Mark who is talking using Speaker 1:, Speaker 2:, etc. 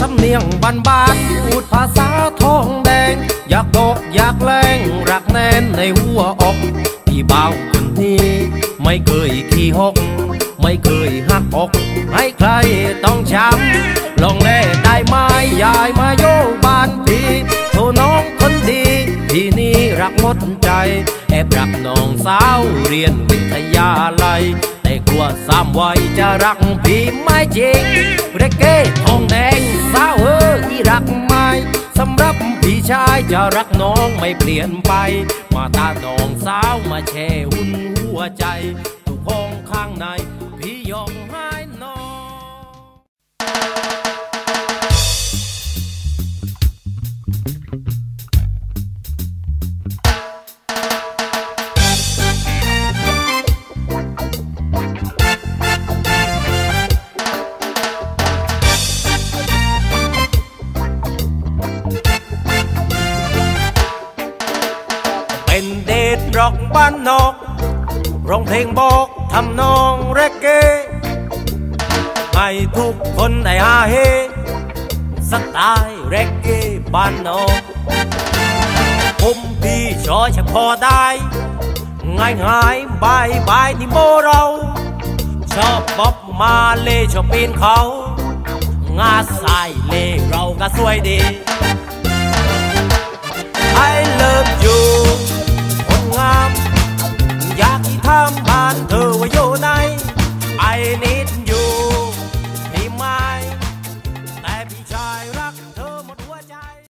Speaker 1: สำเนียงบ้านบ้านพูดภาษาทองแดง อยากตกอยากแรงรักแน่นในหัวอกที่เบาคน ไม่เคยขี้หก ไม่เคยหักอกให้ใครต้องช้ำลองแล่ได้ไหมยายมาโยบานพี่โทน้องคนดีที่นี่รักหมดใจ แอบรักน้องสาวเรียนวิทยาลัย แต่กลัวสามวัยจะรักพี่ไม่จริงเรเก้ทอง พี่ชายจะรักน้องไม่เปลี่ยนไป มาตาน้องสาวมาแช่หุ่นหัวใจ ทุกห้องข้างใน พี่ยอมให้ เป็นเดทร็อกบ้านนอกร้องเพลงบอกทำนองเรกเก้ให้ทุกคนได้ฮาเฮสไตล์เรกเก้บ้านนอกผมพี่ชอจะพอได้ ง่ายง่ายบายบายที่โมเรา ชอบบ๊อบมาเลชอบปีนเขางาสายเล่เราก็สวยดี I love you งามอยา